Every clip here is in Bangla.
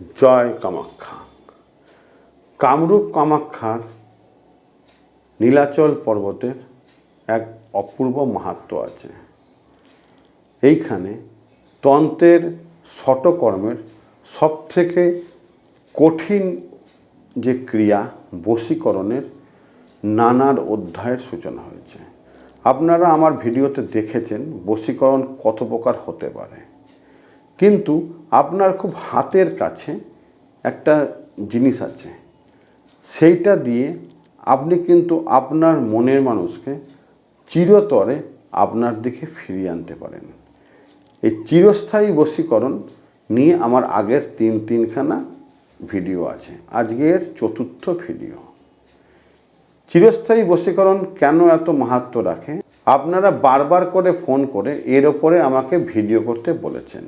জয় কামাখ্যা। কামরূপ কামাখ্যার নীলাচল পর্বতের এক অপূর্ব মাহাত্ম্য আছে। এইখানে তন্ত্রের শটকর্মের সবথেকে কঠিন যে ক্রিয়া বশীকরণের নানার অধ্যায়ের সূচনা হয়েছে। আপনারা আমার ভিডিওতে দেখেছেন বশীকরণ কত প্রকার হতে পারে। কিন্তু আপনার খুব হাতের কাছে একটা জিনিস আছে। সেইটা দিয়ে আপনি কিন্তু আপনার মনের মানুষকে চিরতরে আপনার দিকে ফিরিয়ে আনতে পারেন। এই চিরস্থায়ী বশীকরণ নিয়ে আমার আগের তিন তিনখানা ভিডিও আছে। আজকের চতুর্থ ভিডিও। চিরস্থায়ী বশীকরণ কেন এত মাহাত্ম্য রাখে? আপনারা বারবার করে ফোন করে এর ওপরে আমাকে ভিডিও করতে বলেছেন।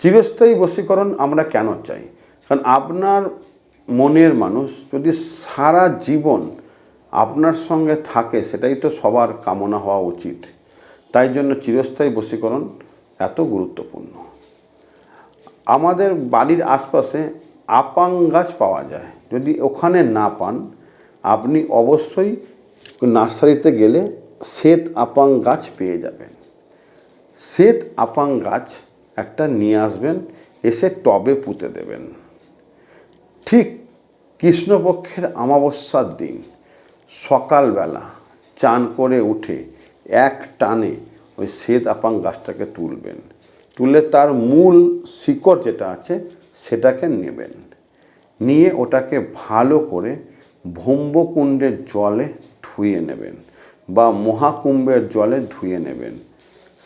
চিরস্থায়ী বশীকরণ আমরা কেন চাই? কারণ আপনার মনের মানুষ যদি সারা জীবন আপনার সঙ্গে থাকে, সেটাই তো সবার কামনা হওয়া উচিত। তাই জন্য চিরস্থায়ী বশীকরণ এত গুরুত্বপূর্ণ। আমাদের বাড়ির আশপাশে আপাং গাছ পাওয়া যায়। যদি ওখানে না পান, আপনি অবশ্যই নার্সারিতে গেলে শ্বেত আপাং গাছ পেয়ে যাবেন। শ্বেত আপাং গাছ একটা নিয়ে আসবেন, এসে টবে পুঁতে দেবেন। ঠিক কৃষ্ণপক্ষের অমাবস্যার দিন, সকালবেলা চান করে উঠে এক টানে ওই শ্বেত আপাং গাছটাকে তুলবেন। তুলে তার মূল শিকড় যেটা আছে, সেটাকে নেবেন। নিয়ে ওটাকে ভালো করে ভম্বকুণ্ডের জলে ধুয়ে নেবেন বা মহাকুম্ভের জলে ধুয়ে নেবেন।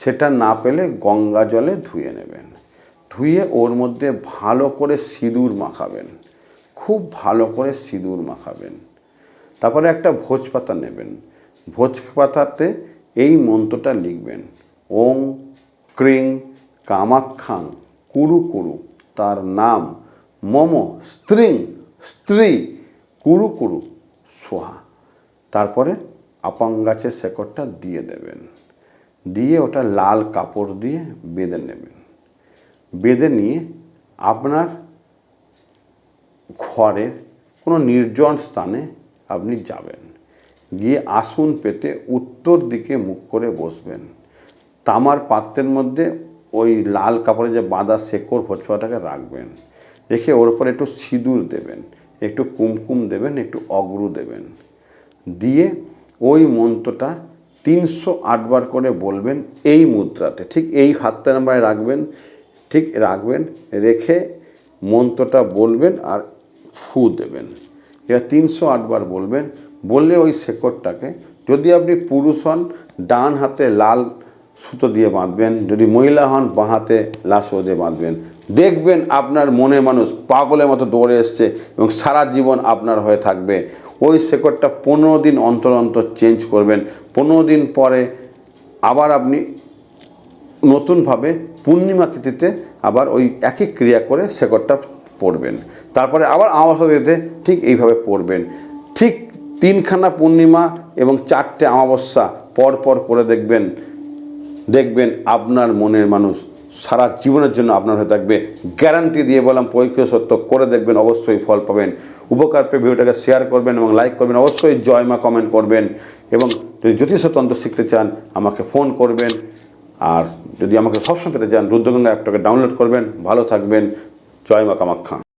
সেটা না পেলে গঙ্গা জলে ধুয়ে নেবেন। ধুয়ে ওর মধ্যে ভালো করে সিঁদুর মাখাবেন। খুব ভালো করে সিঁদুর মাখাবেন। তারপরে একটা ভোজ পাতা নেবেন। ভোজ পাতাতে এই মন্ত্রটা লিখবেন। ওং ক্রিং কামাখ্যাং কুরু কুরু, তার নাম মম স্ত্রিং স্ত্রী কুরু কুরু, সোহা। তারপরে আপাং গাছের শেকড়টা দিয়ে দেবেন। দিয়ে ওটা লাল কাপড় দিয়ে বেঁধে নেবেন। বেঁধে নিয়ে আপনার ঘরের কোনো নির্জন স্থানে আপনি যাবেন। গিয়ে আসন পেতে উত্তর দিকে মুখ করে বসবেন। তামার পাত্রের মধ্যে ওই লাল কাপড়ে যে বাঁধা শেকড় ভোজপাটাকে রাখবেন। রেখে ওর উপরে একটু সিঁদুর দেবেন, একটু কুমকুম দেবেন, একটু অগ্রু দেবেন। দিয়ে ওই মন্ত্রটা তিনশো আটবার করে বলবেন এই মুদ্রাতে, ঠিক এই হাতটা নাম্বারে রাখবেন, ঠিক রাখবেন, রেখে মন্ত্রটা বলবেন আর ফু দেবেন। এবার তিনশো আটবার বলবেন, বললে ওই শেকড়টাকে যদি আপনি পুরুষ হন, ডান হাতে লাল সুতো দিয়ে বাঁধবেন, যদি মহিলা হন, বাঁ হাতে লাল সুতো দিয়ে বাঁধবেন। দেখবেন আপনার মনের মানুষ পাগলের মতো দৌড়ে এসছে এবং সারা জীবন আপনার হয়ে থাকবে। ওই শেকড়টা পনেরো দিন অন্তর অন্তর চেঞ্জ করবেন। পনেরো দিন পরে আবার আপনি নতুনভাবে পূর্ণিমা তিথিতে আবার ওই একই ক্রিয়া করে শেকড়টা পড়বেন। তারপরে আবার আমাবস্যা তিথিতে ঠিক এইভাবে পড়বেন। ঠিক তিনখানা পূর্ণিমা এবং চারটে অমাবস্যা পর পর করে দেখবেন। দেখবেন আপনার মনের মানুষ সারা জীবনের জন্য আপনার হয়ে থাকবে। গ্যারান্টি দিয়ে বললাম, পরীক্ষা সত্য করে দেখবেন, অবশ্যই ফল পাবেন। উপকার পেয়ে ভিডিওটাকে শেয়ার করবেন এবং লাইক করবেন। অবশ্যই জয় মা কমেন্ট করবেন এবং যদি জ্যোতিষতন্ত্র শিখতে চান, আমাকে ফোন করবেন। আর যদি আমাকে সবসময় পেতে চান, রুদ্রগঙ্গা অ্যাপটাকে ডাউনলোড করবেন। ভালো থাকবেন। জয় মা কামাখ্যা।